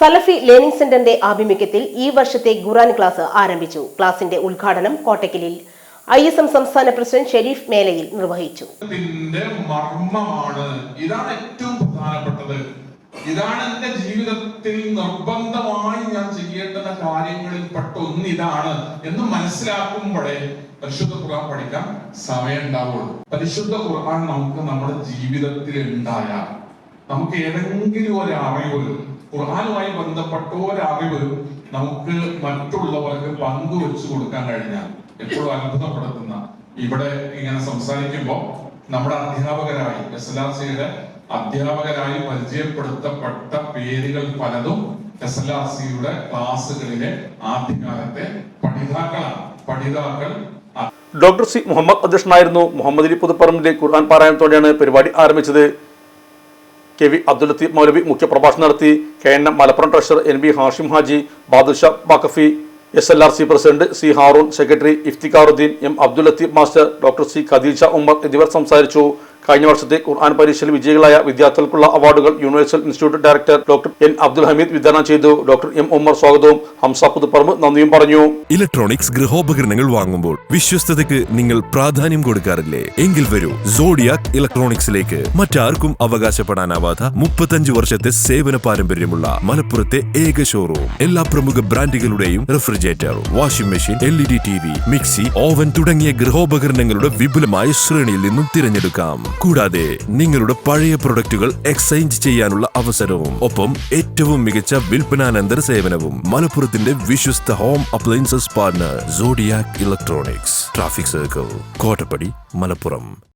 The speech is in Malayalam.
സലഫി ലേണിംഗ് സെന്ററിന്റെ ആഭിമുഖ്യത്തിൽ ഈ വർഷത്തെ ഖുറാൻ ക്ലാസ് ആരംഭിച്ചു. ക്ലാസിന്റെ ഉദ്ഘാടനം കോട്ടക്കലിൽ ഐ എസ് എം സംസ്ഥാന പ്രസിഡന്റ് ഷെരീഫ് മേലയിൽ നിർവഹിച്ചു. മർമ്മമാണ്. ഇതാണ് ഏറ്റവും പ്രധാനപ്പെട്ടത്. ഇതാണ് എന്റെ ജീവിതത്തിൽ നിർബന്ധമായി ഞാൻ ചെയ്യേണ്ടുന്ന കാര്യങ്ങളിൽ പെട്ട ഒന്ന് ഇതാണ് എന്ന് മനസ്സിലാക്കുമ്പോഴേ പരിശുദ്ധ ഖുർആൻ പഠിക്കാൻ സമയം ഉണ്ടാവുള്ളൂ. പരിശുദ്ധ ഖുർആൻ നമുക്ക് നമ്മുടെ ജീവിതത്തിൽ ഉണ്ടായാൽ നമുക്ക് ഏതെങ്കിലും ഒരു അറിവ് ഖുർആനുമായി ബന്ധപ്പെട്ട ഒരു അറിവ് നമുക്ക് മറ്റുള്ളവർക്ക് പങ്കുവെച്ചു കൊടുക്കാൻ കഴിഞ്ഞാൽ എപ്പോഴും അത്ഭുതപ്പെടുത്തുന്ന ഇവിടെ ഇങ്ങനെ സംസാരിക്കുമ്പോൾ നമ്മുടെ അധ്യാപകരായി എസ് എൽ ആർ സിയുടെ അധ്യാപകരായി പരിചയപ്പെടുത്തപ്പെട്ട പേരുകൾ പലതും എസ് എൽ ആർ സിയുടെ ക്ലാസ്സുകളിലെ ആദ്യകാലത്തെ പഠിതാക്കളാണ്. പഠിതാക്കൾ ഡോക്ടർ സി മുഹമ്മദ് അധ്യക്ഷനായിരുന്നു. മുഹമ്മദ് അലി പുതുപ്പറമ്പിന്റെ ഖുർആൻ പാരായണത്തോടെയാണ് പരിപാടി ആരംഭിച്ചത്. കെ വി അബ്ദുൽ ലത്തീഫ് മൗലവി മുഖ്യപ്രഭാഷണം നടത്തി. K N M Malappuram treasurer N B Hashim Haji Badusha Bakkafi S L R C president C Haroon secretary Iftikharuddin M Abdul Latheef master doctor C Khadeeja Ummer എന്നിവർ സംസാരിച്ചു. കഴിഞ്ഞ വർഷത്തെ ഖുർആൻ പരീക്ഷയിൽ വിജയികളായ വിദ്യാർത്ഥികൾക്കുള്ള അവാർഡുകൾ universal institute director doctor N Abdul Hameed വിതരണം ചെയ്തു. ഡോക്ടർ എം ഉമ്മർ സ്വാഗതവും. ഹംസ പുതുപ്പറമ്പ് നന്ദിയും പറഞ്ഞു. ഇലക്ട്രോണിക്സ് ഗൃഹോപകരണങ്ങൾ വാങ്ങുമ്പോൾ വിശ്വസ്തതയ്ക്ക് നിങ്ങൾ പ്രാധാന്യം കൊടുക്കാറില്ലേ? എങ്കിൽ വരൂ. സോഡിയാക് ഇലക്ട്രോണിക്സിലേക്ക് മറ്റാർക്കും അവകാശപ്പെടാനാവാത്ത മുപ്പത്തഞ്ച് വർഷത്തെ സേവന പാരമ്പര്യമുള്ള മലപ്പുറത്തെ ഏക ഷോറൂം എല്ലാ പ്രമുഖ ബ്രാൻഡുകളുടെയും refrigerator washing machine L E D T V mixie oven തുടങ്ങിയ ഗൃഹോപകരണങ്ങളുടെ വിപുലമായ ശ്രേണിയിൽ നിന്നും തിരഞ്ഞെടുക്കാം. കൂടാതെ നിങ്ങളുടെ പഴയ പ്രൊഡക്റ്റുകൾ എക്സ്ചേഞ്ച് ചെയ്യാനുള്ള അവസരവും ഒപ്പം ഏറ്റവും മികച്ച വിൽപ്പനാനന്തര സേവനവും മലപ്പുറത്തിന്റെ വിശ്വസ്ത home appliances partner Zodiac electronics traffic circle Kottappadi Malappuram.